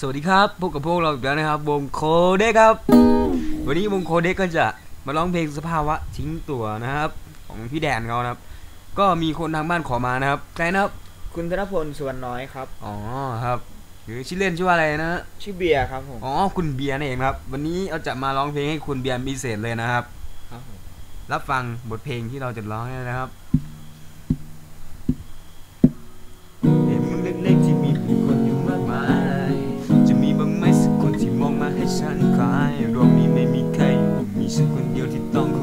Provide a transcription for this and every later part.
สวัสดีครับพบกับพวกเราอีกแล้วนะครับวงโคเด็กครับ วันนี้วงโคเด็กก็จะมาร้องเพลงสภาวะทิ้งตัวนะครับ ของพี่แดนเขานะครับ ก็มีคนทางบ้านขอมานะครับใครนะครับ คุณธนพลสวนน้อยครับ อ๋อครับหรือชื่อเล่นชื่อว่าอะไรนะชื่อเบียร์ครับผมอ๋อคุณเบียร์นั่นเองครับ วันนี้เราจะมาร้องเพลงให้คุณเบียร์พิเศษเลยนะครับ ครับผมรับฟังบทเพลงที่เราจะร้องนี่นะครับ นคลายโรคนี้ไม่มีใครอยู่มีฉันคนเดียวที่ต้องโค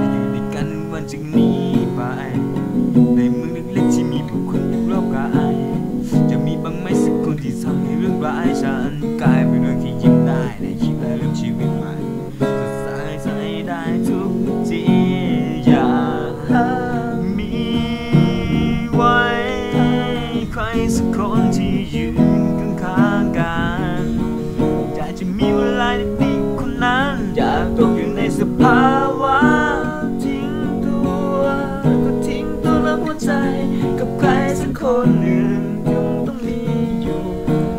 จะอยู่ด้วยกันวันจากนี้ไป ในเมืองเล็กๆที่มีผู้คนอยู่รอบกายจะมีบ้างไหมสักคนที่ทำให้เรื่องร้ายฉันกลายเป็นเรื่องที่ยิ้มได้ในคิดและเริ่มชีวิตใหม่สดใสใสได้ทุกทีอยากมีไว้ใครสักคนที่ยืนข้างๆกันอยากจะมีเวลาดี สภาวะทิ้งตัวก็ทิ้งตัวและหัวใจ กับใครสักคนหนึ่งยังต้องมีอยู่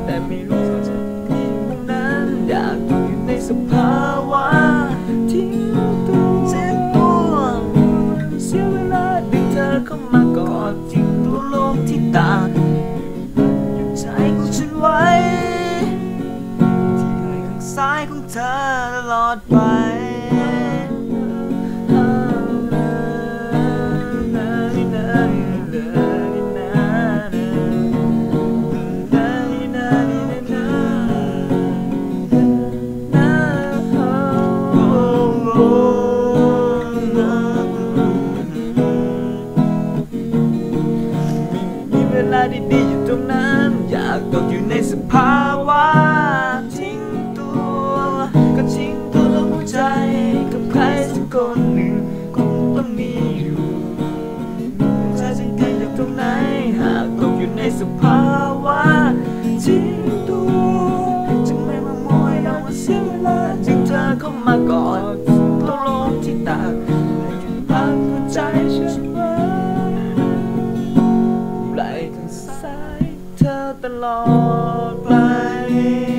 แต่ไม่รู้จะมีวันนั้นอยากอยู่ในสภาวะทิ้งตัวเจ็บตัวเสียเวลาดึงเธอเข้ามากอดทิ้งตัวโลกที่ต่างหยุดใจของฉันไว้ที่ไหล่ข้างซ้ายของเธอตลอดไป ดีๆอยู่ตรงนั้น อยากตกอยู่ในสภาวะทิ้งตัว ก็ทิ้งตัวแล้วหัวใจ กับใครสักคนหนึ่งคงต้องมีอยู่ใจจะกันอยู่ตรงไหน หากตกอยู่ในสภาวะทิ้งตัวจึงไม่มามัวให้เรามาเสียเวลาจึงเธอเข้ามากอด Lord, blinding.